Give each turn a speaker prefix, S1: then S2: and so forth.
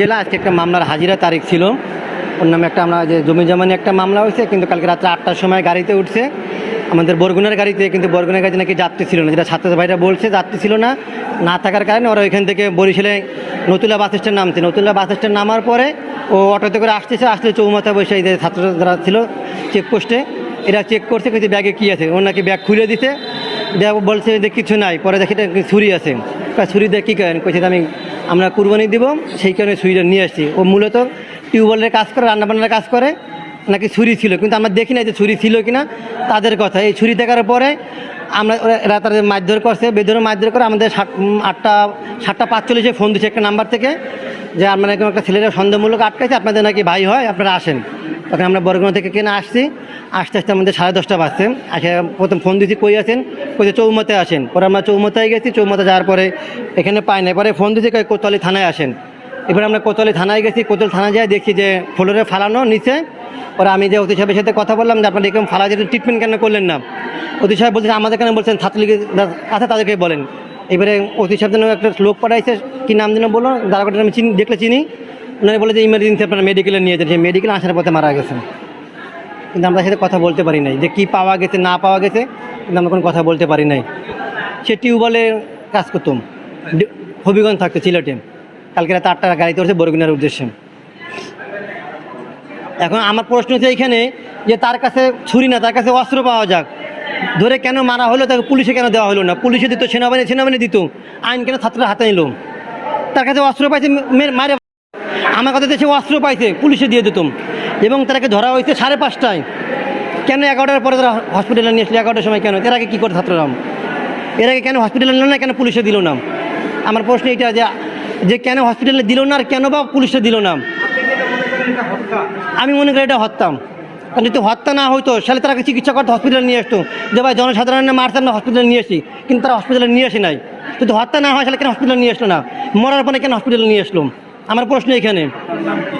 S1: জেলা, আজকে একটা মামলার হাজিরা তারিখ ছিল। ওর নামে একটা আমরা যে জমি জমানি একটা মামলা হয়েছে, কিন্তু কালকে রাত্রে আটটার সময় গাড়িতে উঠছে। আমাদের বরগুনার গাড়িতে কিন্তু বরগুনার গাড়িতে নাকি যাত্রী ছিল না। যেটা ছাত্র ভাইরা বলছে, যাত্রী ছিল না না থাকার কারণে ওরা ওইখান থেকে বরিশালে নতুলা বাস স্ট্যান্ড নামছে। নতুলা বাস স্ট্যান্ড নামার পরে ও অটোতে করে আসতেছে আসতে চৌমাথা বসে এই যে ছাত্র যারা ছিল চেকপোস্টে, এরা চেক করছে কিন্তু ব্যাগে কী আছে। ওর নাকি ব্যাগ খুলে দিতে ব্যাগ বলছে যে কিছু নাই, পরে দেখি ছুরি আছে। ছুরি দিয়ে কী করেন? কইছে আমি আমরা কুরবানি দিব, সেই কারণে ছুরিটা নিয়ে আসছি। ও মূলত টিউবওয়েলের কাজ করে, রান্নাবান্নার কাজ করে, নাকি ছুরি ছিল, কিন্তু আমরা দেখি না যে ছুরি ছিল কি না তাদের কথা। এই ছুরি দেখার পরে আমরা এরা তাদের মারধর করছে বেধরে মারধর করে আমাদের সাত আটটা, সাতটা পাঁচচল্লিশে ফোন দিচ্ছে একটা নাম্বার থেকে, যে আপনারা কোনো একটা ছেলেরা সন্দেহমূলক আটকাইছে, আপনাদের নাকি ভাই হয়, আপনারা আসেন। তখন আমরা বরগুনা থেকে কেনা আসছি। আস্তে আস্তে আমাদের সাড়ে দশটা বাজছে। আসে প্রথম ফোন দিয়েছি, কই আছেন? কইতে চৌমতে আসেন পরে আমরা চৌমতায় গেছি চৌমতে যাওয়ার পরে এখানে পাই না পরে ফোন দিয়েছি কই কোতোয়ালি থানায় আসেন। এবার আমরা কোতোয়ালি থানায় গেছি, কোতোয়ালি থানায় যাই দেখছি যে ফ্লোরে ফালানো নিচে। পরে আমি যে অতি সাহেবের সাথে কথা বললাম যে আপনার এরকম ফালা যেতে ট্রিটমেন্ট কেন করলেন না? অতি সাহেব বলছে, আমাদের কেন বলছেন? ছাত্রলীগের আছে, তাদেরকে বলেন। এবারে অতি সাহেব যেন একটা লোক পাঠাইছে, কি নাম যেন বলো দাঁড়াটা আমি চিনি, দেখলে চিনি। ওনারা বলে যে ইমার্জেন্সি আপনার মেডিকেলে নিয়ে যাচ্ছে মেডিকেল আসার পথে মারা গেছেন। কিন্তু আমরা সাথে কথা বলতে পারি নাই। যে কি পাওয়া গেছে, না পাওয়া গেছে, কিন্তু আমরা কোনো কথা বলতে পারি নাই। সে টিউবওয়েলে কাজ করতাম। হবিগঞ্জ থাকতো, সিলেটে। কালকে রাতে আটটার গাড়িতে উঠছে বরগুনার উদ্দেশ্যে। এখন আমার প্রশ্ন হচ্ছে এইখানে, যে তার কাছে ছুরি না, তার কাছে অস্ত্র পাওয়া যাক। ধরে কেন মারা হলো, তাকে পুলিশে কেন দেওয়া হলো না? পুলিশে দিত, সেনাবাহিনী সেনাবাহিনী দিত। আইন কেন ছাত্ররা হাতে নিল? তার কাছে অস্ত্র পাইছে মারে আমার কথা দেশে অস্ত্র পাইছে, পুলিশে দিয়ে দিতাম। এবং তাকে ধরা হয়েছে সাড়ে পাঁচটায়। কেন এগারোটার পরে তারা হসপিটালে নিয়ে আসলো? এগারোটার সময় কেন? এর আগে কী করে ছাত্ররাম? এর আগে কেন হসপিটালে নিল না? কেন পুলিশে দিল না? আমার প্রশ্ন এটা যে যে কেন হসপিটালে দিল না আর কেন বা পুলিশে দিল না? আমি মনে করি এটা হত্যাম কারণ যদি হত্যা না হতো তাহলে তারা চিকিৎসা করতে হসপিটালে নিয়ে আসতো। যে ভাই, জনসাধারণের মারতে আমরা হসপিটালে নিয়ে আসি। কিন্তু তারা হসপিটালে নিয়ে আসে নাই। যদি হত্যা না হয়, তাহলে কেন হসপিটালে নিয়ে আসলো না? মরার পরে কেন হসপিটালে নিয়ে আসলো? আমার প্রশ্ন এখানে।